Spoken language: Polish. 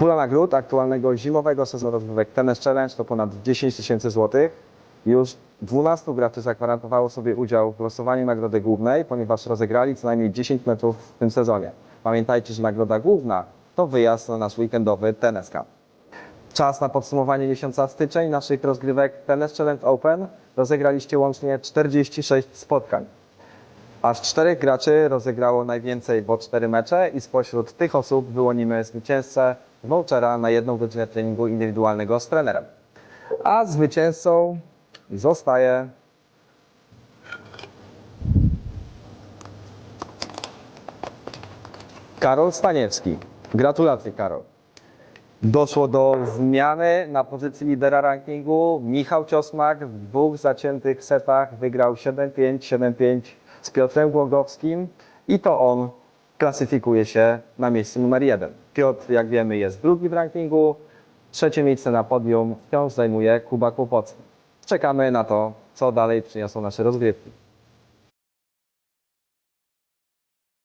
Pula nagród aktualnego zimowego sezonu rozgrywek Tennis Challenge to ponad 10 tysięcy złotych. Już 12 graczy zagwarantowało sobie udział w losowaniu nagrody głównej, ponieważ rozegrali co najmniej 10 meczów w tym sezonie. Pamiętajcie, że nagroda główna to wyjazd na nasz weekendowy Tennis Cup. Czas na podsumowanie miesiąca styczeń naszych rozgrywek Tennis Challenge Open. Rozegraliście łącznie 46 spotkań. Aż czterech graczy rozegrało najwięcej, bo cztery mecze i spośród tych osób wyłonimy zwycięzcę vouchera na jedną godzinę treningu indywidualnego z trenerem. A zwycięzcą zostaje Karol Staniewski. Gratulacje, Karol. Doszło do zmiany na pozycji lidera rankingu. Michał Ciosmak w dwóch zaciętych setach wygrał 7-5, 7-5 z Piotrem Głogowskim i to on klasyfikuje się na miejscu numer jeden. Piotr, jak wiemy, jest drugi w rankingu. Trzecie miejsce na podium wciąż zajmuje Kuba Kłopocki. Czekamy na to, co dalej przyniosą nasze rozgrywki.